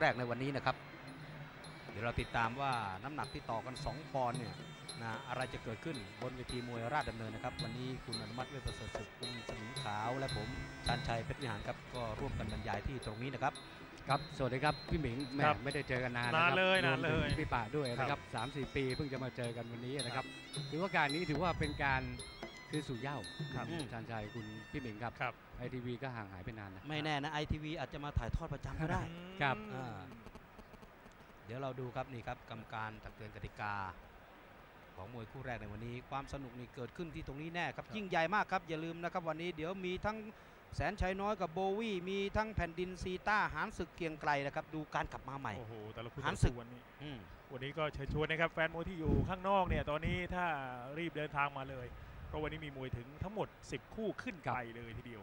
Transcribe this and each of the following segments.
แรกในวันนี้นะครับ เดี๋ยวเราติดตามว่าน้ำหนักที่ต่อกัน 2 ปอนด์เนี่ยนะอะไรจะเกิดขึ้นบนเวทีมวยราชดำเนินนะครับ วันนี้คุณอนุมัติเวชประเสริฐสุขคุณสมิงขาวและผมชานชัยเพชรวิหารครับก็ร่วมกันบรรยายที่ตรงนี้นะครับ ครับสวัสดีครับพี่หมิงแหม่ครับไม่ได้เจอกันนานนานนะครับเลยรวมนานเลยถึงพี่ป่าด้วยนะคครัรับบสามสี่ปีเพิ่งจะมาเจอกันวันนี้นะครับถือว่าการนี้ถือว่าเป็นการ คือสู่เหย้าครับอืมชานชัยคุณพี่หมิงครับครับไอทีวีก็ห่างหายไปนานนะ ไม่แน่นะไอทีวีอาจจะมาถ่ายทอดประจำก็ได้ ครับ อ่า เดี๋ยวเราดูครับนี่ครับกรรมการตักเตือนกติกา ของมวยคู่แรกในวันนี้ ความสนุกนี่เกิดขึ้นที่ตรงนี้แน่ครับยิ่งใหญ่มากครับ อย่าลืมนะครับวันนี้เดี๋ยวมีทั้งแสนชัยน้อยกับโบวี่มีทั้งแผ่นดินซีต้าหานศึกเกรียงไกลนะครับ ดูการกลับมาใหม่ โอ้โหแต่ละคู่หันต่อศึกวันนี้ อืม วันนี้ก็เชิญชวนนะครับแฟนมวยที่อยู่ข้างนอกเนี่ยตอนนี้ถ้ารีบเดินทางมาเลย เพราะวันนี้มีมวยถึงทั้งหมด 10 คู่ขึ้นไปเลยทีเดียว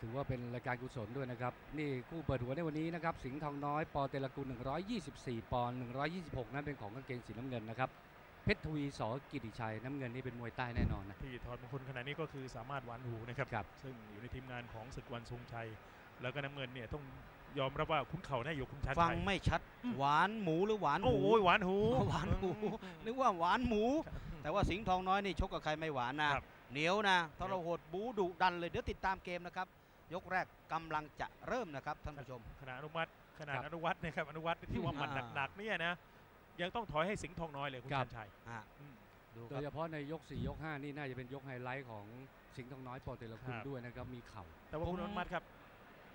ถือว่าเป็นรายการกุศลด้วยนะครับ นี่คู่เปิดหัวในวันนี้นะครับ สิงห์ทองน้อย ปอเตลกุล 124 ปอนด์126 นั้นเป็นของกางเกงสีน้ำเงินนะครับเพชรทวีสอกิติชัยน้ำเงินนี่เป็นมวยใต้แน่นอนนะที่ถอดมงคลขณะนี้ก็คือสามารถหวานหูนะครับครับซึ่งอยู่ในทีมงานของศึกวันทรงชัย แล้วก็น้ำเงินเนี่ยต้องยอมรับว่าคุ้นเข่าแน่อยู่คุณชาญฟังชัยไม่ชัด หวานหมูหรือหวานหโอ้มูโหหวานหูหวานหมูนึกว่าหวานหมู แต่ว่าสิงห์ทองน้อยนี่ชกกับใครไม่หวานนะ ครับ เหนียวนะทรหดบูดุดันเลยเดี๋ยวติดตามเกมนะครับ ยกแรกกำลังจะเริ่มนะครับท่านผู้ชม ขณะอนุมัติขนาดครับอนุวัฒน์นะครับอนุวัฒน์ที่ว่ามันอ่า หนักๆเนี่ยนะยังต้องถอยให้สิงห์ทองน้อยเลยคุณครับชาญชัยอะอืม ดูคโดรับยเฉพาะในยก 4 ยก 5 นี่น่าจะเป็นยกไฮไลท์ของสิงห์ทองน้อยปอเตลกุลครับ ด้วยนะครับ มีเข่า แต่ว่าคุณผมอนุมัติครับ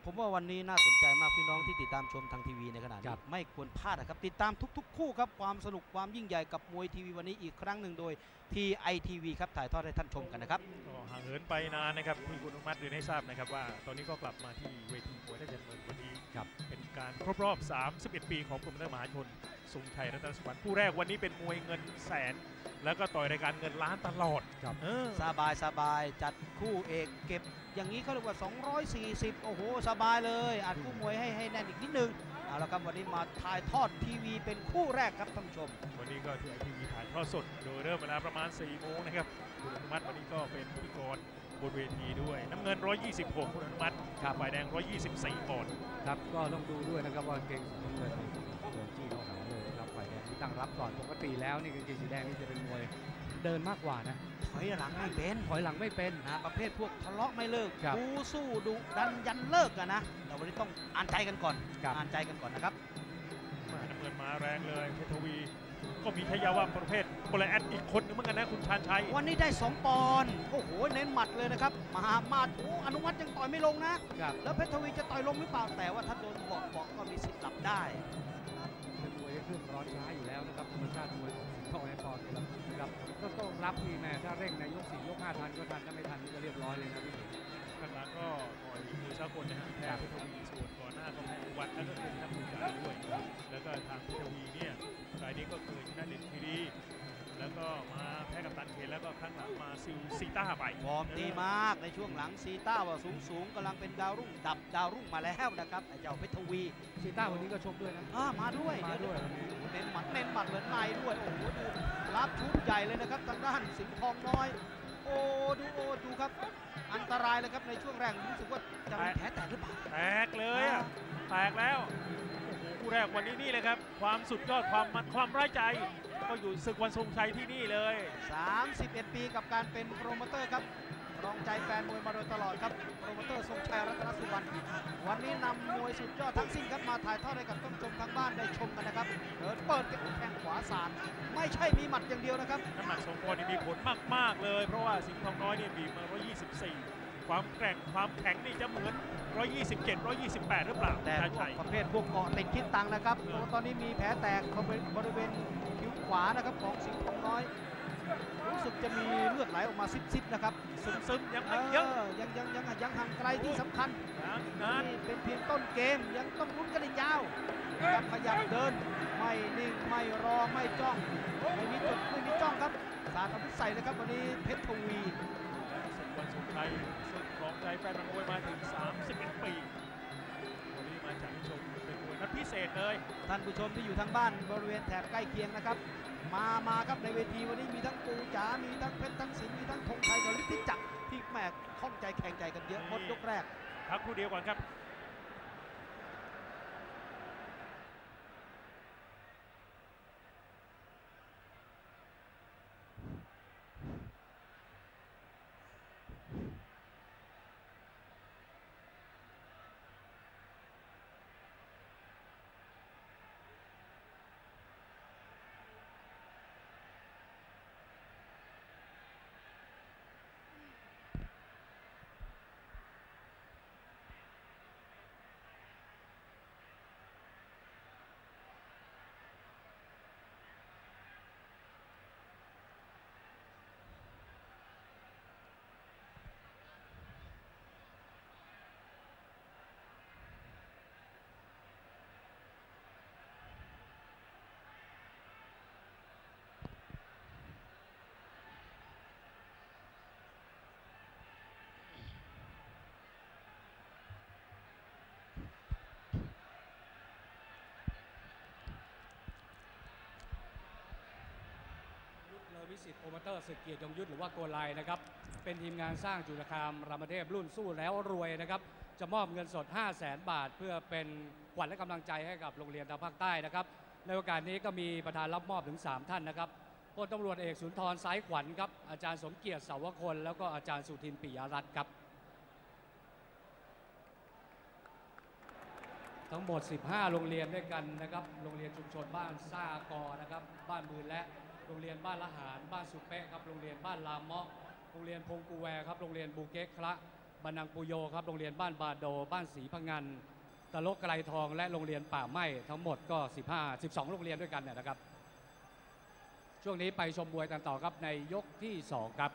ผมว่าวันนี้น่าสนใจมากพี่น้องที่ติดตามชมทางทีวีในขณะคนี้รับไม่ควรพลาดนะครับ ติดตามทุก ๆ คู่ครับความสนุกความยิ่งใหญ่กับมวยทีวีวันนี้อีกครั้งหนึ่งโดย TITV ครับถ่ายทอดให้ท่านชมกันนะครับก็ห่างเหินไปนานนะครับที่คุณอนุมัติเรียนให้ทราบนะครับว่า ตอนนี้ก็กลับมาที่เวทีมวยราชดำเนินวันนี้ครับเป็นการครบรอบ 31 ปีของกรมเตอร์มหาชนทรงชัยรัตนสุวรรณผู้แรกวันนี้เป็นมวยเงินแสน แล้วก็ต่อยรายการเงินล้านตลอดครับเออสบายสบายจัดคู่เอกเก็บ อย่างนี้เขาเรียกว่า 240 โอ้โห สบายเลยอัดคู่มวยให้ให้แน่นอีกนิดนึง เอาละครับวันนี้มาถ่ายทอดทีวีเป็นคู่แรกครับท่านผู้ชม วันนี้ก็ที่ไอทีวีถ่ายทอดสด โดยเริ่มเวลาประมาณ 4 โมงนะครับคุณอนุมัติวันนี้ก็เป็นพิธีกรบนเวทีด้วย น้ำเงิน 126 คุณอนุมัติครับฝ่ายแดง 124ปอนด์ครับก็ต้องดูด้วยนะครับว่าเกงสีน้ำเงินนี่โดนจี้เข้าหาเลยนะครับฝ่ายแดงที่ตั้งรับก่อนปกติแล้วนี่กางเกงสีแดงนี่จะเป็นมวย เดินมากกว่านะถอยหลังไม่เป็นถอยหลังไม่เป็นนะประเภทพวกทะเลาะไม่เลิกครับบูสู้ดุดันยันเลิกอะนะแต่วันนี้ต้องอ่านใจกันก่อนครับอ่านใจกันก่อนนะครับมาน้ำเงินมาแรงเลยเพชรทวีก็มีทายาว่าประเภทโปรแอดอีกคนนึงเหมือนกันนะคุณชาญชัย วันนี้ได้ 2 ปอนด์โอ้โห เน้นหมัดเลยนะครับมามาโอ้อนุวัตยังต่อยไม่ลงนะครับแล้วเพชรทวีจะต่อยลงหรือเปล่า แต่ว่าถ้าโดนเบาะเบาะก็มีสิทธิ์หลับได้เป็นมวยที่เครื่องร้อนช้าอยู่แล้วนะครับธรรมชาติมวยของ สิงห์ทองในปอเตลกุลนครับก็ต้องรับนี่แม่ถ้าเร่งในยกสี่ยกห้าทันก็ทันถ้าไม่ทันนี่ก็เรียบร้อยเลยนะพี่หมิงข้างหลังก็ต่อยมือชากลนะฮะแพ้เพชรทวีส่วนก่อนหน้าก็แพ้วัดแล้วก็เป็นนักมวยด้วย แล้วก็ทางเพชรทวีเนี่ยรายนี้ก็คือชนะเด่นคีรี แล้วก็มาแพ้กับตันเคนแล้วก็ครั้งหลังมาซิลซีต้าไปฟอร์มดีมากในช่วงหลังซีต้าว่าสูงสูงๆกำลังเป็นดาวรุ่งดับดาวรุ่งมาแล้วนะครับไอ้เจ้าเพชรทวีซีต้าวันนี้ก็ชกด้วยนะอ่ามาด้วยมาด้วยเดี๋เน้นหมัดเน้นหมัดเหมือนในด้วยโอ้โหดูรับชุดใหญ่เลยนะครับทางด้านสิงห์ทองน้อย โอ้ดูโอ้ดูครับ อันตรายเลยครับในช่วงแรกรู้สึกว่าจะมีแผลแตกหรือเปล่าแตกเลยอะแตกแล้วโอ้โหคู่ แรกวันนี้นี่เลยครับ ความสุดยอดความมันความร้ายใจ ก็อยู่ศึกวันทรงชัยที่นี่เลย 31 ปีกับการเป็นโปรโมเตอร์ครับรองใจแฟนมวยมาโดยตลอดครับโปรโมเตอร์ทรงชัยรัตนสุวรรณวันนี้นำมวยสุดยอดทั้งสิ้นครับมาถ่ายทอดให้กับท่านผู้ชมทางบ้านได้ชมกันนะครับเดินเปิดเก็บแข้งขวาสาดไม่ใช่มีหมัดอย่างเดียวนะครับน้ำหนักสองปอนด์นี่มีผลมาก ๆ เลย เพราะว่าสิงห์ทองน้อยเนี่ยบีบมา124 ความแกร่งความแข็งนี่จะเหมือน 127 128 หรือเปล่าแต่ชาญพวชักยประเภทพวกเกาะติดคิดตังค์นะครับเพราะว่าตอนนี้มีแผลแตกเขาเป็นบริเวณคิ้วขวานะครับของสิงห์ทองน้อยรู้สึกจะมีเลือดไหลออกมาซิบๆนะครับ ซึมๆ ยังไม่เยอะยังยังยังยังห่างไกลที่สำคัญยังนานนี่เป็นเพียงต้นเกมยังต้องลุ้นกันอีกยาวครับขยับเดิน ไม่นิ่งไม่รอไม่จ้องไม่มีจุดไม่มีจ้องครับสาดอาวุธใส่เลยครับวันนี้เพชรทวีศึกวันทรง ชัยศึกของใจแฟนมวยมาถึง 31 ปีเป็นคนพิเศษเลย ท่านผู้ชมที่อยู่ทางบ้านบริเวณแถบใกล้เคียงนะครับ มามาครับในเวทีวันนี้มีทั้งปูจ๋า มีทั้งเพชรทั้งสิงห์มีทั้งธงชัยกับฤทธิจักรที่แหมข้องใจแข่งใจกันเยอะหมดยกแรกพักครู่เดียวก่อนครับ ยุทธิ์โปรโมเตอร์ศึกเกียรติยงยุทธหรือว่าโกไลนะครับ เป็นทีมงานสร้างจุลคามรามเทพรุ่นสู้แล้วรวยนะครับ จะมอบเงินสด 5 0 0แสนบาท เพื่อเป็นขวัญและกำลังใจให้กับโรงเรียนทางภาคใต้นะครับ ในโอกาสนี้ก็มีประธานรับมอบถึง 3 ท่านนะครับพลตำรวจเอกสุนทรสายขวัญครับ อาจารย์สมเกียรติเสาวคน แล้วก็อาจารย์สุทินปิยรัตน์ครับ ทั้งหมด 15 โรงเรียนด้วยกันนะครับ โรงเรียนชุมชนบ้านซ่ากอนะครับ บ้านมือและ โรงเรียนบ้านละหาร บ้านสุเปะครับ โรงเรียนบ้านลามเมาะโรงเรียนพงกูแวครับ โรงเรียนบูเก๊กคละบันนังปุโยครับ โรงเรียนบ้านบาโด บ้านศรีพังงันตะลกไกรทอง และโรงเรียนป่าไม้ทั้งหมดก็ 15 12 โรงเรียนด้วยกันเนี่ยนะครับ ช่วงนี้ไปชมมวยกันต่อครับในยกที่ 2 ครับ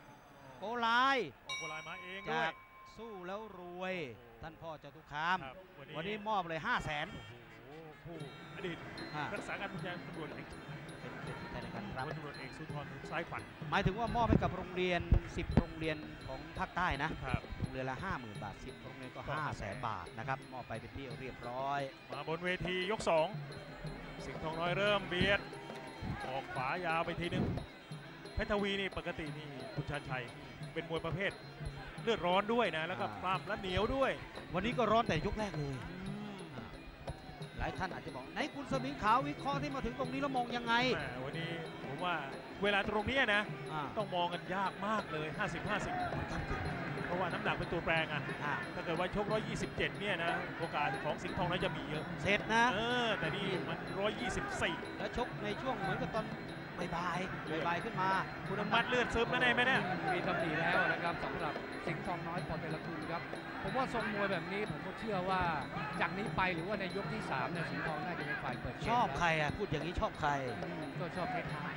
โกลายออกโกลายมาเองด้วจาย กสู้แล้วรวย ท่านพ่อจตุคาม ครับวันนี้มอบเลย 5 0 0แสนโอ้โห ผู้อดีตอ่ารักษาการผู้การตำรวจเอกเป็นเป็นแต่ในการรับพลตำรวจเอกสุนทรซ้ายขวัญหมายถึงว่ามอบให้กับโรงเรียน 10 โรงเรียนของภาคใต้นะครับโรงเรียนละ 50,000 บาท 10 โรงเรียนก็ก็ 5 0 0แสนบาทนะครับมอบไปเป็นที่เรียบร้อย มาบนเวทียก 2 สิงห์ทองน้อยเริ่มเบียดออกขวายาวไปทีนึงเพชรทวีนี่ปกตินี่คุณชันชัยเป็นมวยประเภทเลือดร้อนด้วยนะ แล้วก็อ่าปล้ำและเหนียวด้วย วันนี้ก็ร้อนแต่ยกแรกเลยห ลายท่านอาจจะบอกไหนคุณสมิงขาววิเคราะห์ที่มาถึงตรงนี้แล้วมองยังไง แหมวันนี้ผมว่าเวลาตรงเนี้ยนะ อ่าต้องมองกันยากมากเลย 50-50เพราะว่าน้ำหนักเป็นตัวแปรไงอ่าถ้าเกิดว่าชก 127 เนี่ยนะ โอกาสของสิงห์ทองน้อยจะมีเยอะ เสร็จนะ เออ แต่นี่มัน 124 แล้วชกในช่วงเหมือนกับตอนบ่ายๆบ่ายๆขึ้นมา คุณน้ำมัดเลือดซึมแล้วได้ไหมเนี่ย มีตำหนิแล้วนะ ครับสำหรับสิงห์ทองน้อยปอเตละคุณครับ ผมว่าทรงมวยแบบนี้ผมก็เชื่อว่าจากนี้ไปหรือว่าในยกที่3เนี่ยสิงห์ทองน่าจะเป็นฝ่ายเปิดเกมชอบแล้วใครอะพูดอย่างนี้ชอบใครอืมก็ชอบเพชรท้าย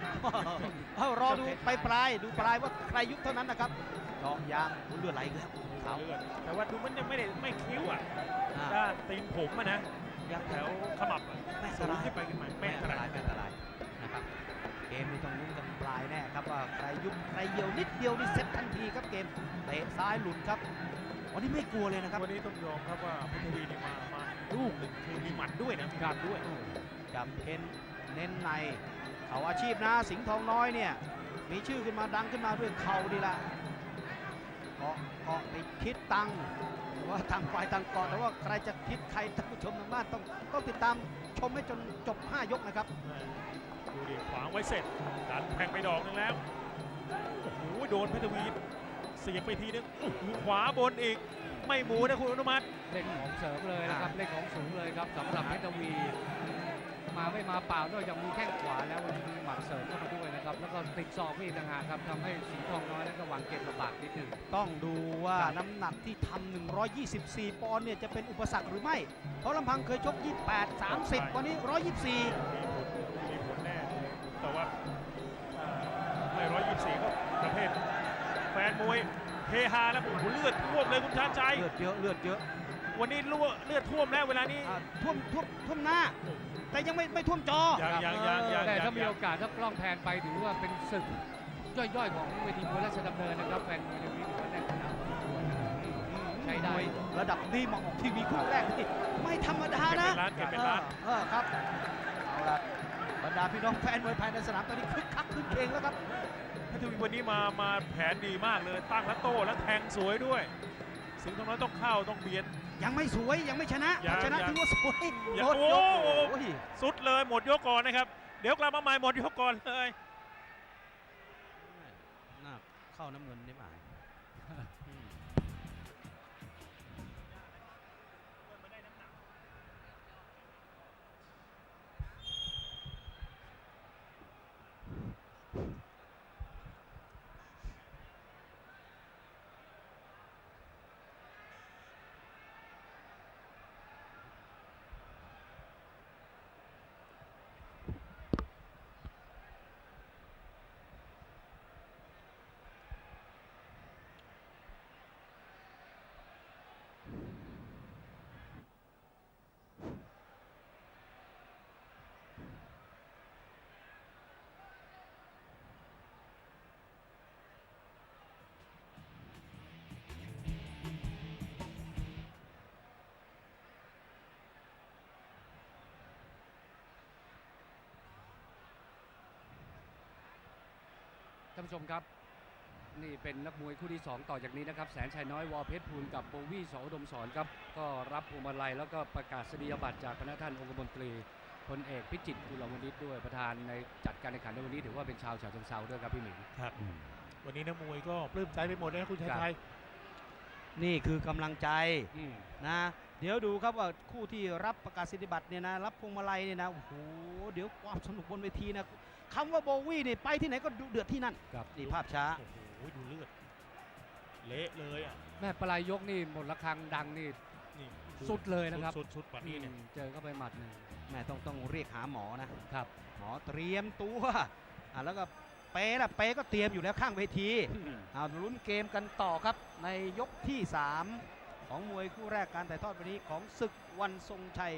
เอารอดูไปปลายๆดูปลายว่าใครยุบเท่านั้นนะครับเจาะยางเลือดไหลอีกแล้วขาวเลือดแต่ว่าดูมันยังไม่ได้ไม่คิ้วอะอ่าด้านตีนผมอะนะยังแถวขมับอะไม่อันสูตงรายขึ้นไปขึ้นมาไม่ไม่อัอันนตตรารายย ไม่อันตรายนะครับ เกมนี้ต้องลุ้นกันปลายแน่ครับว่าใครยุบใครเหี่ยวนิดเดียวนี่เซ็ตทันทีครับเกมเตะซ้ายหลุดครับวันนี้ไม่กลัวเลยนะครับวันนี้ต้องยอมครับว่าพุทธวีนี่มามาลูกหนึ่งคือมีหมัดด้วยนะมีหมัดด้วยจับเค้นเน้นในเขาอาชีพนะสิงห์ทองน้อยเนี่ยมีชื่อขึ้นมาดังขึ้นมาด้วยเข่าดีละเกาะเกาะติดคิดตังค์ ว่าต่างฝ่ายต่างเกาะแต่ว่าใครจะคิดใครท่านผู้ชมทางบ้านต้องต้องติดตามชมให้จนจบ 5 ยกนะครับดูดิขวางไว้เสร็จดันแทงไปดอกนึงแล้วโอ้โหโดนเพชรวีเสียบไปทีนึงโอ้โหขวาบนอีก ไม่หมูนะคุณอนุมัติเล่นของเสริมเลยนะครับอ่าเล่นของสูงเลยครับสำหรับเพชรทวี มาไม่มาเปล่านอกจากมีแข้งขวาแล้ววันนี้มีหมัดเสริมเข้ามาด้วยนะครับ แล้วก็ติดศอกพี่ต่างหากครับทำให้สิงห์ทองน้อยนั้นก็วางเกมลำบากนิดหนึงต้องดูว่าครับน้ำหนักที่ทำ124 ปอนด์เนี่ยจะเป็นอุปสรรคหรือไม่ เพราะลำพังเคยชก 28 30 วันนี้ 124 มีผลมีผลแน่ แต่ว่าอ่าไม่ร้อยยี่สิบสี่ก็ประเภทแฟนมวยเฮฮาแล้วโอ้โหเลือดท่วมเลยคุณชาญชัยเลือดเยอะเลือดเยอะวันนี้รั่วเลือดท่วมแล้วเวลานี้ อ่าท่วมท่วมท่วมหน้า แต่ยังไม่ไม่ท่วมจอ ยังยังยังยังแต่ยังถ้ามียังโอกาสถ้ากล้องแพนไปถือว่าเป็นศึกย่อยๆ ของเวทีมวยราชดำเนินนะครับแฟนมวยในวิถีแน่นขนาดพอสมควรนะครับใช้ได้ระดับนี้มาออกทีวีคู่แรกนี่ไม่ธรรมดาไม่เป็นะนไรานเก็บเป็นล้านเออครับเอาละบรรดาพี่น้องแฟนมวยภายในสนามตอนนี้คึกคักคึกเพลงแล้วครับเพชรทวีวันนี้มามาแผนดีมากเลยตั้งแล้วโต้แล้วแทงสวยด้วย สิงห์ทองน้อยต้องเข้าต้องเบียด ยังไม่สวยยังไม่ชนะยังถ้าชนะยัง ถือว่าสวยยังหมดยกโอ้โหโอ้ยสุดเลยหมดยกก่อนนะครับ เดี๋ยวกลับมาใหม่หมดยกก่อนเลยน่าเข้าน้ำเงินได้ไหมอื ท่านผู้ชมครับ นี่เป็นนักมวยคู่ที่ 2 ต่อจากนี้นะครับ แสนชัยน้อยวอเพชรพูลกับโบวี่สออุดมสอนครับ ก็รับพวงมาลัยแล้วก็ประกาศนียบัตรจากพระท่านองคมนตรีพลเอกพิจิตรกุลวณิชด้วยประธานในจัดการแข่งขันในวันนี้ถือว่าเป็นชาวฉะเชิงเซาด้วยครับพี่หมิงครับ วันนี้นักมวยก็ปลื้มใจไปหมดเลยนะคุณชัยครับชัยนี่คือกำลังใจอืม นะ เดี๋ยวดูครับว่าคู่ที่รับประกาศนียบัตรเนี่ยนะรับพวงมาลัยเนี่ยนะโอ้โหเดี๋ยวความสนุกบนเวทีนะ คำว่าโบวี่นี่ไปที่ไหนก็ดุเดือดที่นั่นครับนี่ภาพช้า โอ้โหดูเลือด เละเลยอะแม่ปลายยกนี่หมดระฆังดังนี่นี่สุดเลยนะครับสุดสุดปัดนี้เนี่ยอืมเจอเข้าไปหมัดหนึ่งแม่ต้องต้องเรียกหาหมอนะ ครับ หมอเตรียมตัวอะแล้วก็เป๊ะละเป๊ะก็เตรียมอยู่แล้วข้างเวที เอาลุ้นเกมกันต่อครับในยกที่ 3 ของมวยคู่แรกการถ่ายทอดวันนี้ของศึกวันทรงชัย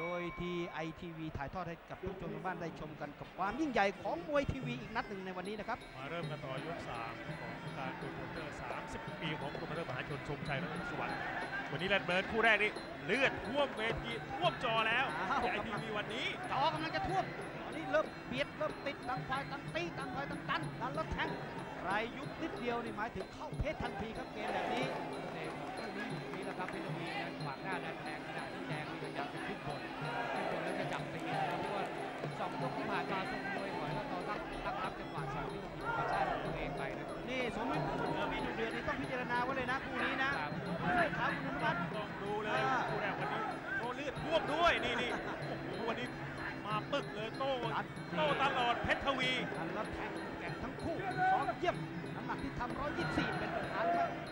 โดยทีไอทีวีถ่ายทอดให้กับทุกชมทางบ้านได้ชมกันกับความยิ่งใหญ่ของมวยทีวีอีกนัดหนึ่งในวันนี้นะครับ มาเริ่มกันต่อยก3ของการโปรโมเตอร์30ปีของโปรโมเตอร์มหาชนทรงชัยรัตนสวัสดิ์วันนี้แลนเบิร์ดคู่แรกนี่เลือดท่วมเวทีท่วมจอแล้วอ้าวไอทีวีวันนี้จอกำลังจะท่วมตอนนี้เริ่มเบียดเริ่มติดตังควายตังตีตังควายตังตันดันแล้วแทงใครยุบนิดเดียวนี่หมายถึงเข้าเพชรทันทีครับเกมแบบนี้เด็กคู่นี้อยู่ตรงนี้นะครับเพชรทวีนั้นขวางหน้าดันแทงขณะที่แด งนี่พยายามจะขึ้นบนขึ้นบนแล้วจะจับตีนะครับเพราะว่าสองยกที่ผ่านมาทรงมวยหอยแล้วก็ตั้งตั้งรับจังหวะสองนี่ผิดธรรมชาติของตัวเองไปนะนี่สมมติมีดุเดือดนี่ต้องพิจารณาไว้เลยนะคู่นี้นะครับเสื้อขาวคุณอนุวัฒน์ต้องดูเลยอ่าคู่แรกวันนี้โตเลือดท่วมด้วยนี่นี่โอ้โหวันนี้มาปึกเลยโต้อัดโต้ตลอดเพชรทวีดันแล้วแทงแก่งทั้งคู่ซ้อมเยี่ยมน้ำหนักที่ทำ124 เป็นปัญหาหรือว่าจับ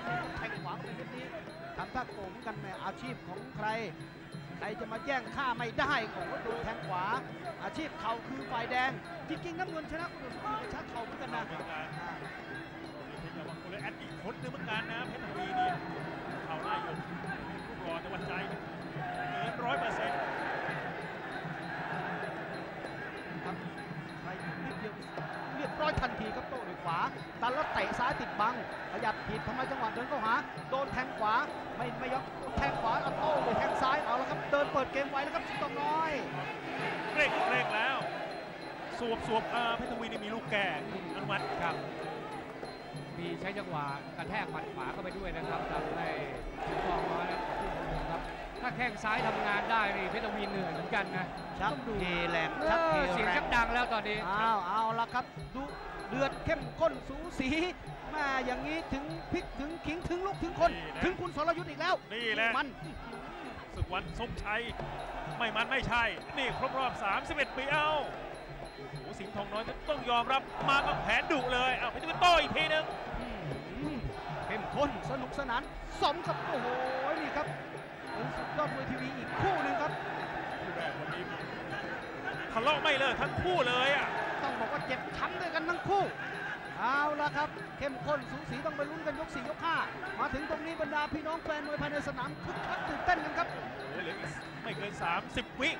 เข็นแทงขวาเข้าไปเม็ดนี้ทำท่าโกงกันในอาชีพของใคร ใครจะมาแย่งข้าไม่ได้ของโดนแทงขวา อาชีพเข่าคือฝ่ายแดง จริงๆน้ำเงินชนะคนอื่นชนะเข่าเหมือนกันนะเหมือนกันอ่ามีเพชรระวังคนเลยแอดอีกคนนึงเหมือนกันนะเพชรทวีเนี่ยเขาหน้าอยู่ลูกรอจังหวัดใจเกินร้อยเปอร์เซ็นต์ครับใครนิดเดียว รียบร้อยทันทีครับโต้ด้วยขวาตันแล้วเตะซ้ายติดบังขยับผิดทำไมจังหวะเดินเข้าหาโดนแทงขวาไม่ไม่ยอมแทงขวาเอาโต้ด้วยแทงซ้ายเอาแล้วครับเดินเปิดเกมไว้แล้วครับสิงห์ตองน้อยเร่งเร่งแล้วสวบสวบอ่าเพชรทวีนี่มีลูกแก่อนุมัติครับ มีใช้จังหวะกระแทกหมัดขวาเข้าไปด้วยนะครับทำให้สิงห์ทองน้อย ถ้าแข้งซ้ายทำงานได้นี่เพชรทวีเหนื่อยเหมือนกันนะชักต้องดูเทแรงเอชักเทอเสียงแรชังกดังแล้วตอนนี้อ้าวเอาละครับดูเดือดเข้มข้นสูสีมาอย่างนี้ถึงพลิกถึงขิงถึงลูกถึงคนนี่นะถึงคุณสรยุทธ์อีกแล้วนี่แหละมันศึกวันทรงชัยไม่มันไม่ใช่ นี่ครบรอบ 31 ปีเอ้าโอ้โหสิงห์ทองน้อยต้องยอมรับมากับแผนดุเลยเอาเพชรทวีโต้อีกทีนึงอืมเข้มข้นสนุกสนานสมกับโอ้โหนี่ครับ เป็นสุดยอดมวยทีวีอีกคู่หนึ่งครับคู่แรกวันนี้ทะเลาะไม่เลิกทั้งคู่เลยอะต้องบอกว่าเจ็บช้ำด้วยกันทั้งคู่เอาละครับเข้มข้นสูสีต้องไปลุ้นกันยก4ยก5มาถึงตรงนี้บรรดาพี่น้องแฟนมวยภายในสนามคึกคักตื่นเต้นกันครับโอ้โหเหลืออีกไม่เกิน 30 วิ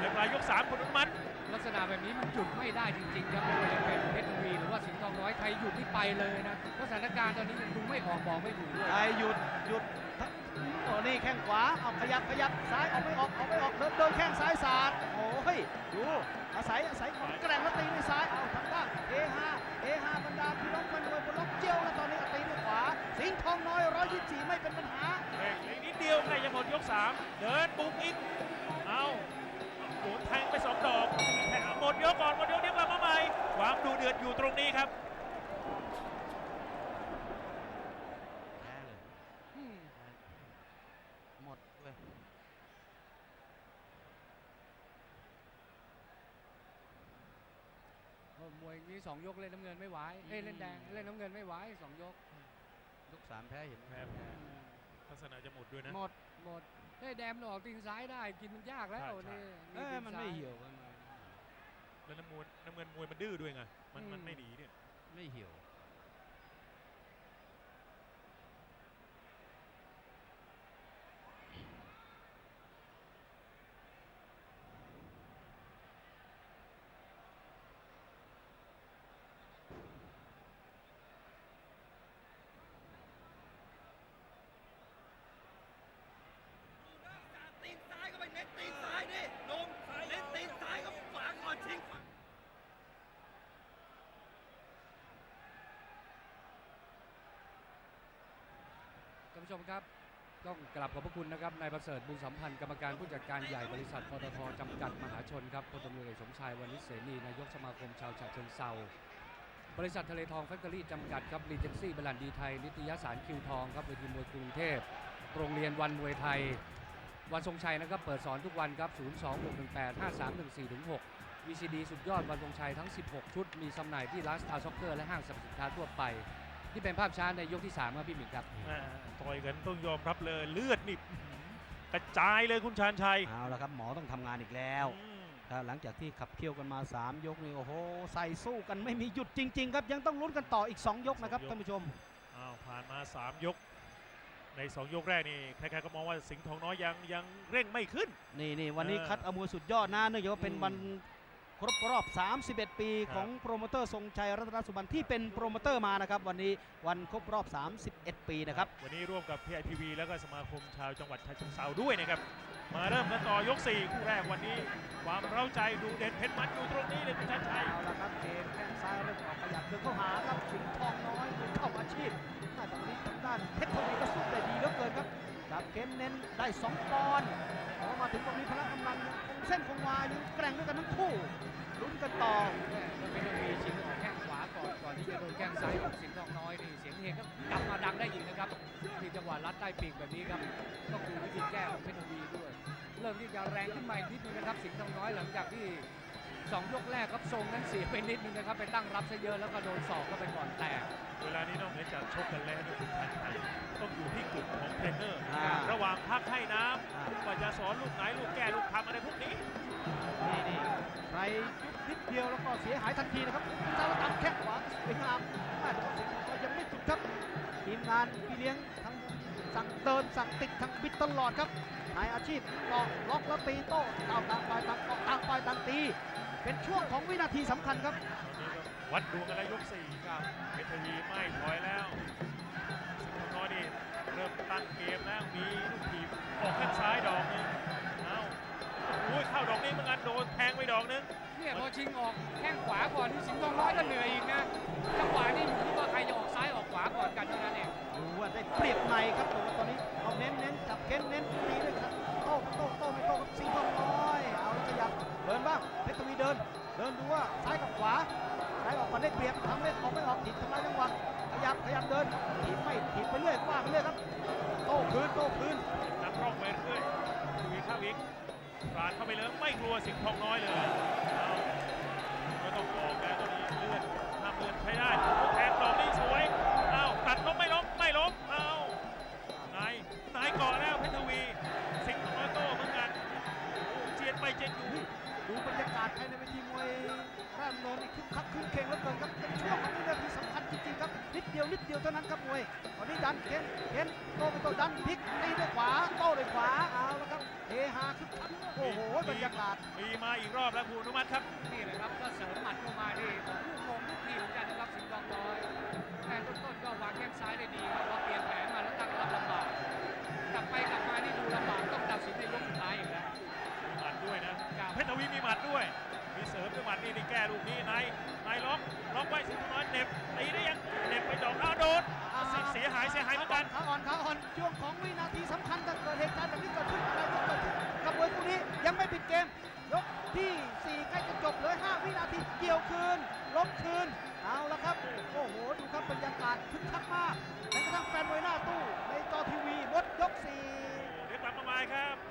ในปลายยก3คนอนุมัติลักษณะแบบนี้มันหยุดไม่ได้จริง ๆ ครับไม่ว่าจะเป็นเพชรทวีหรือว่าสิงห์ทองน้อยใครหยุดที่ไปเลยนะเพราะสถานการณ์ตอนนี้ยังดูไม่ออกบอกไม่ถูกด้วยไอหยุดหยุด โอ้นี่แข้งขวาเอาขยับขยับซ้ายออกไม่ออกออกไม่ออกเดินเดินแข้งซ้ายสาดโอ้ยดูอาศัยอาศัยความแกร่งแล้วตีด้วยซ้ายเอาทางด้านเอฮาเอฮาบรรดาพี่น้องแฟนมวยบล็อกเจียวแล้วตอนนี้ตีด้วยขวา สิงห์ทองน้อยร้อยยี่สี่ไม่เป็นปัญหาเร่งนิดเดียวใกล้จะหมดยกสามเดินบุกอีกเอาโดนแทงไปสองดอกแทงหมดยกก่อนหมดยกเดียวกลับมาใหม่ความดูเดือดอยู่ตรงนี้ครับ แพ้เลยหมดเว้ย โอ้มวยอย่างนี้สองยกเล่นน้ำเงินไม่ไหวเอ้ยเล่นแดงเล่นน้ำเงินไม่ไหวสองยกยกสามแพ้เห็นไหมแพ้แพ้ลักษณะจะหมดด้วยนะ หมดหมดเฮ้ยแดมมันออกตีนซ้ายได้กินมันยากแล้วใช่ใช่นี่เอ้ยตีมันซ้าไม่เหี่ยวมันแล้วน้ำมวยน้ำเงินมวยมันดื้อด้วยไงมันมันอืมไม่หนีเนี่ยไม่เหี่ยว ตีนซ้ายก็ไปเน้นตีนซ้ายดิลงเน้นตีนซ้ายก็ขวาก่อนชิงขวา ท่าน ผู้ชมครับ ต้องกลับขอบพระคุณนะครับนายประเสริฐบุญสัมพันธ์กรรมการผู้จัดการใหญ่บริษัทปตทจำกัดมหาชนครับพลตำรวจเอกสมชายวณิชเสนีนายกสมาคมชาวฉะเชิงเซาบริษัททะเลทองแฟคเตอรี่จำกัดครับรีเจนซี่บรันดีไทย นิตยสารคิวทองครับเวทีมวยกรุงเทพโรงเรียนวันมวยไทย วันทรงชัยนะครับเปิดสอนทุกวันครับ 026185314-6 VCD สุดยอดวันทรงชัยทั้ง 16 ชุด มีจำหน่ายที่ร้านสตาร์ซ็อกเกอร์และห้างสรรพสินค้าทั่วไป ที่เป็นภาพช้าในยกที่3ครับพี่หมิงครับอ่าต่อยกันต้องยอมรับเลยเลือดนี่อื้อหือกระจายเลยคุณชาญชัยเอาละครับหมอต้องทำงานอีกแล้วอืมถ้าหลังจากที่ขับเคี่ยวกันมา 3 ยกนี่โอ้โหใส่สู้กันไม่มีหยุดจริง ๆ ครับยังต้องลุ้นกันต่ออีก 2 ยกนะครับท่านผู้ชม อ้าวผ่านมา 3 ยก ใน 2 ยกแรกนี่ใครๆก็มองว่าสิงห์ทองน้อยยังยังเร่งไม่ขึ้น นี่นี่วันนี้เออคัดเอามวยสุดยอดนะเนื่องจากว่าเป็นอืม วัน ครบรอบ 31 ปีครับของโปรโมเตอร์ทรงชัยรัตนสุบันที่เป็นโปรโมเตอร์มานะครับ วันนี้วันครบรอบ 31 ปีนะครับ วันนี้ร่วมกับ PITV แล้วก็สมาคมชาวจังหวัดฉะเชิงเทราด้วยนะครับ มาเริ่มกันต่อยก 4 คู่แรกวันนี้ ความเร้าใจดูเด็ดเผ็ดมันอยู่ตรงนี้เลยคุณชาญชัยเอาละครับเกมแข้งซ้ายเริ่มออกขยับเดินเข้าหาครับสิงห์ทองน้อยเข้าอาชีพหน้าตอนนี้ทางด้านเพชรทวีก็สู้ได้ดีเหลือเกินครับ จับเค้นเน้นได้สองปอนด์พอมาถึงตรงนี้พละกำลังคงเส้นคงวายังแกร่งด้วยกันทั้งคู่ลุ้นกันต่อม่ก็เป็นวีชิงออกแข้งขวาก่อนก่อนที่จะโดนแข้งซ้ายของสิงห์ทองน้อยนี่เสียงเฮก็กลับมาดังได้อีกนะครับที่จังหวะรัดใต้ปีกแบบนี้ครับต้องดูวิธีแก้ของเพชรทวีด้วย เริ่มที่จะแรงขึ้นมาอีกนิดนึงนะครับสิงห์ทองน้อยหลังจากที่ สองยกแรกครับทรงนั้นเสียไปนิดนึงนะครับไปตั้งรับซะเยอะแล้วก็โดนศอกเข้าไปก่อนแตกเวลานี้นอกเหนือจากชกกันแล้วเนี่ยคุณชาญชัยต้องอยู่ที่กลุ่มของเทรนเนอร์อ่าระหว่างพักให้น้อ่าำว่าจะสอนลูกไหนลูกแก้ลูกทำอะไรพวกนี้นี่นี่ใครยุบนิดเดียวแล้วก็เสียหายทันทีนะครับซ้ายตามแข้งขวาสวยงามแม่แต่ว่าสิงห์ทองน้อยยังไม่จุดครับทีมงานพี่เลี้ยงทั้งสั่งเดินสั่งติดทั้งบิดตลอดครับนายอาชีพเกาะล็อกแล้วตีโต้ต่างต่างฝ่ายต่างเกาะต่างฝ่ายต่างตี เป็นช่วงของวินาทีสำคัญครับตอนนี้ก็วัดดวงกันแล้วยกสี่ครับเพชรทวีไม่ถอยแล้วสิงห์ทองน้อยนี่เริ่มตั้งเกมแล้วมีลูกถีบออกแข้งซ้ายดอกหนึงเอ้าโอ้ยเข้าดอกนี้เหมือนกันโดนแทงไปดอกหนึงเนี่ยพอชิงออกแข้งขวาก่อนนี่สิงห์ทองน้อยก็เหนื่อยอีกนะจังหวะนี้อยู่ที่ว่าใครจะออกซ้ายออกขวาก่อนกันเท่านั้นเองดูว่าได้เปรียบในครับแต่ว่าตอนนี้เอาเน้นเน้นจับเค้นเน้นตีด้วยครับโต้โต้โต้ไม่โต้ครับสิงห์ทองน้อยเอาแล้วขยับเดินบ้างเพ ชรทวีเดิน เดินดูว่าซ้ายกับขวาซ้ายออกมาได้เปรียบทำไม่ออกไม่ออกถีบทำลายจังหวะขยับขยับเดินถีบไม่ถีบไปเรื่อยว่าไปเรื่อยครับโต้คืนโต้คืนนักร่องไปเรื่อยทวีเข้าอีกปราดเข้าไปเลยไม่กลัวสิงห์ทองน้อยเลยเอาก็ต้องบอกแล้วตอนนี้เลือดทำเลือดใช้ได้แทงดอกนี้สวยเอ้าตัดล้มไม่ล้มไม่ล้มเอ้านายนายกาะแล้วเพชรทวีสิงห์ทองน้อยโต้เหมือนกันโอ้เจียนไปเจียนอยู่ ดูบรรยากาศภายในเวทีมวยร่ามเนินนี่คึกคักคึกเข่งเหลือเกินครับเป็นช่วงของวินาทีสำคัญจริงๆครับนิดเดียวนิดเดียวเท่านั้นครับมวยตอนนี้ดันเข็นเข็นโต้ไปโต้ดันพลิกตีด้วยขวาโต้ด้วยขวาเอาแล้วครับเฮฮาคึกคักโอ้โหบรรยากาศมีมาอีกรอบแล้วคุณอนุมัติครับนี่แหละครับก็เสริมหมัดเข้ามานี่ของลูกงงลูกทีเหมือนกันนะครับสิงห์ทองน้อยแต่ต้นๆก็วางแข้งซ้ายได้ดี มัดนี่นี่แก้ลูกนี้ในในล็อกล็อกไว้สิงห์ทองน้อยเหน็บตีได้ยังเหน็บไปดอกอ้าวโดนเสียหายเสียหายเหมือนกันขาอ่อนขาอ่อนช่วงของวินาทีสำคัญถ้าเกิดเหตุการณ์แบบนี้เกิดขึ้นอะไรก็เกิดขึ้นกับมวยคู่นี้ยังไม่ปิดเกมยกที่4ใกล้จะจบเหลย5วินาทีเกี่ยวคืนล้มคืนเอาละครับโอ้โหดูครับบรรยากาศคึกคักมากแม้กระทั่งแฟนมวยหน้าตู้ในจอทีวีหมดยก4เดี๋ยวกลับมาใหม่ครับ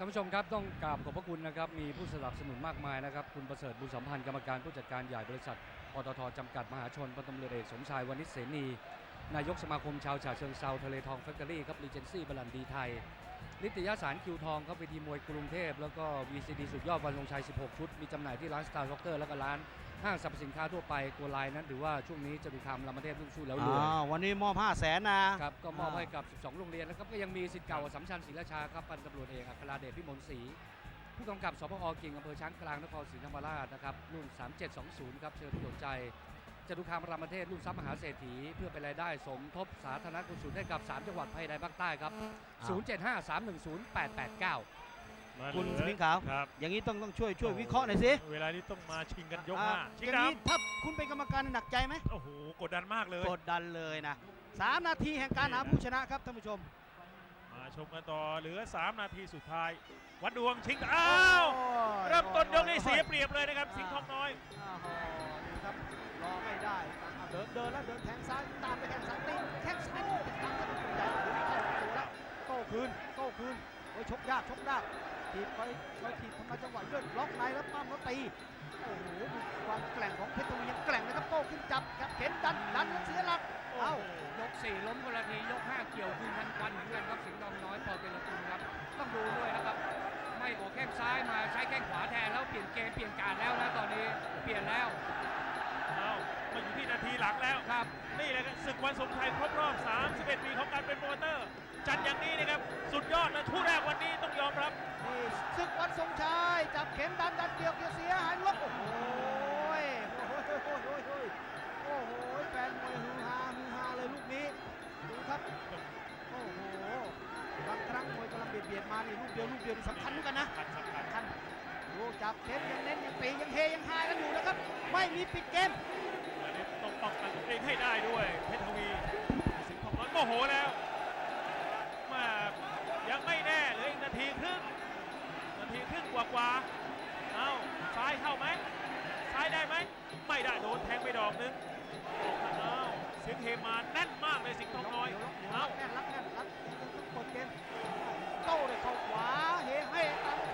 ท่านผู้ชมครับต้องกราบขอบพระคุณนะครับ มีผู้สนับสนุนมากมายนะครับ คุณประเสริฐบุญสัมพันธ์กรรมการผู้จัดการใหญ่บริษัทปตทจำกัดมหาชนพลตำรวจเอกสมชายวณิชเสนี นายกสมาคมชาวฉะเชิงเซาทะเลทองแฟคเตอรี่ครับรีเจนซี่บรันดีไทย นิตยสารคิวทองครับเวทีมวยกรุงเทพ แล้วก็ VCD สุดยอดวันลงชัย 16 ชุด มีจำหน่ายที่ร้านสตาร์ซ็อกเกอร์แล้วก็ร้าน ห้างสรรพสินค้าทั่วไปตัวลายนั้นถือว่าช่วงนี้จะดูคำลำประเทศรุ่งสู้แล้วรวยอ้าววันนี้มอบ 5 0 0แสนนะครับก็มอบอ่าให้กับ 12 โรงเรียนนะครับก็ยังมีสิทธิ์เก่าสัมชัญศรีราชาครับพันตำรวจเอกอัคราเดชพิมลศรีผู้กำกับสพอกิ่งอำเภอช้างกลางนครศรีธรรมราชนะครับรุ่น 3720 ครับเชิญผู้สนใจจตุคามรามเทศรุ่นทรัพย์มหาเศรษฐีเพื่อเป็นรายได้สมทบสาธารณกุศลให้กับ 3 จังหวัดภายในภาคใต้ครับ 0753108889 คุณสมิงขาวครับอย่างนี้ต้องต้องช่วยช่วยวิเคราะห์หน่อยสิ เวลานี้ต้องมาชิงกันยกอ่าห้าชิองย่างดนี้ถ้าคุณเป็นกรรมการหนักใจไหมำโอ้โห กดดันมากเลย กดดันเลยนะ3นาทีแห่งการหาผู้ชนะครับท่านผู้ชม มาชมกันต่อเหลือ 3 นาทีสุดท้าย วัดดวงชิงอ้าวโอ้ยเริ่มต้นยกนี่เสียเปรียบเลยนะครับ สิงห์ทองน้อยอ้าวดูครับรอไม่ได้อ้าวเดินเดินแล้วเดินแทงซ้ายตามไปแทงซ้ายตีแข้งซ้ายติดตามกันใหญ่เข้าตัวแล้วโต้คืนโต้คืนโอ้ยชกยากชกยากถีบไปไปถีบทำลายจังหวะเลื่อนล็อกในแล้วปั้มแล้วตีโอ้โหดูความแกร่งของเพชรทวียังแกร่งนะครับโต้ขึ้นจับกับเข็นดันดันแล้วเสียหลักเอ้ายก4ล้มคนละทียก5เกี่ยวคืนทันควันเหมือนกันครับสิงห์ทองน้อยปอเตลกุลครับต้องดูด้วยนะครับ ไม่ออกแข้งซ้ายมาใช้แข้งขวาแทนแล้วเปลี่ยนเกมเปลี่ยนการแล้วนะตอนนี้เปลี่ยนแล้วเอามาอยู่ที่นาทีหลังแล้วครับ นี่แหละครับศึกวันสงชัยครบรอบ 31 ปีของการเป็นโปรโมเตอร์ จัดอย่างนี้นะครับ สุดยอดเลยคู่แรกวันนี้ต้องยอมรับนี่ศึกวันทรงชัยจับเข็มดันดันเกี่ยวเกี่ยวเสียหายลบโอ้โหยโอ้โหโอ้โหโอ้โหโอ้โหแฟนมวยฮือฮาฮือฮาเลยลูกนี้ดูครับโอ้โหบางครั้งมวยกำลังเบียดเบียดมานี่ลูกเดียวลูกเดียวนี่สำคัญเหมือนกันนะสำคัญสำคัญดูจับเข็มยังเน้นยังตียังเฮยังฮากันอยู่นะครับ ไม่มีปิดเกมต้องป้องกันตัวเองให้ได้ด้วยเพชรทวีสิงห์ทองน้อยโมโหแล้ว ไม่แน่เหลืออีกนาทีครึ่งนาทีครึ่งกว่ากว่าๆเอาซ้ายเข้าไหมซ้ายได้ไหมไม่ได้โดนแทงไปดอกนึงเอาเสียงเฮมาแน่นมากเลยสิงห์ทองน้อยเอาแน่นรักแน่นรักยังต้งเปิดเกมโต้เลยเข้าขวาเฮให้ตา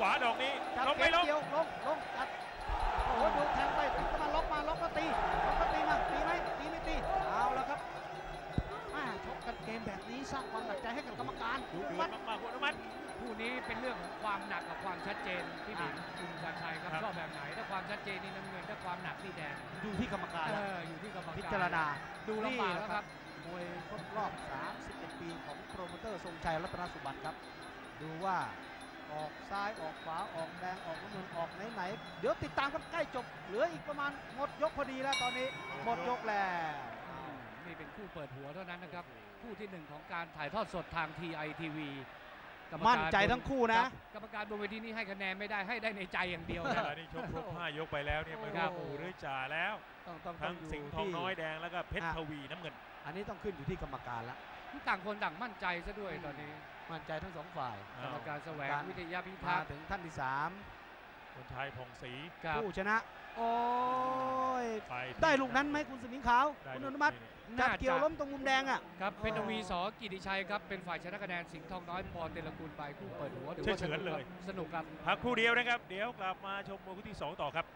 ข้าขวาดอกนี้จับล้มไม่ล้มเกี่ยวลงลงตัดโอ้โหดูแทงไปถึงก็มาล็อกมาล็อกก็ตีล็อกก็ตีมาตีไหมตีไม่ตีเอาแล้วครับมาชกกันเกมแบบนี้สร้างความหนักใจให้กับกรรมการดูเดือวัดดมากๆคุณอนุมัติคู่นี้เป็นเรื่องของความหนักกับความชัดเจนพี่หมิงอ่าคุณการชัยครับครับชอบแบบไหนถ้าความชัดเจนนี่น้ำเงินถ้าความหนักนี่แดงอยู่ที่กรรมการเอแล้วออยู่ที่กรรมการพิจารณาดูลำบากแล้วครับมวยครบรอบ 31 ปีของโปรโมเตอร์ทรงชัยรัตนสุบันครับ ดูว่า ออกซ้ายออกขวาออกแดงออกน้ำเงินออกไหนไหนๆเดี๋ยวติดตามครับใกล้จบ เหลืออีกประมาณหมดยกพอดีแล้วตอนนี้หมดยกแล้วอืมนี่เป็นคู่เปิดหัวเท่านั้นนะครับ คู่ที่หนึ่งของการถ่ายทอดสดทาง TITV กรรการมั่นใจทั้งคู่นะครับกรรมการบนเวทีนี้ให้คะแนนไม่ได้ให้ได้ในใจอย่างเดียวเวนะลานี้ชกครบห้ายกไปแล้วเนี่ยไม่ครัรู้บปู่หรือจ่าแล้วต้องต้องต้ทั้องงอยู่สิงห์ทองที่น้อยแดงแล้วก็เพชรอะทวีน้ำเงิน อันนี้ต้องขึ้นอยู่ที่กรรมการละ ต่างคนต่างมั่นใจซะด้วยตอนนี้มั่นใจทั้งสองฝ่ายกรรมการแสวงการวิทยาพิมาทักษ์ถึงท่านที่สามคนชายผ่องศรีกับผู้ชนะ โอ้ยไปได้ลูกนั้นไหมคุณสมิงขาวได้คุณลูอกนุมัตินี่จับเกี่ยวล้มตรงมุมแดงอะครับเพชรทวีอ๋อสอกิติชัยครับ เป็นฝ่ายชนะคะแนนสิงห์ทองน้อยปอเตลกุลไปคู่เปิดหัวถือว่าเฉือนๆเลยสนุกครับพักครู่เดียวนะครับ เดี๋ยวกลับมาชมมวยคู่ที่สองต่อครับ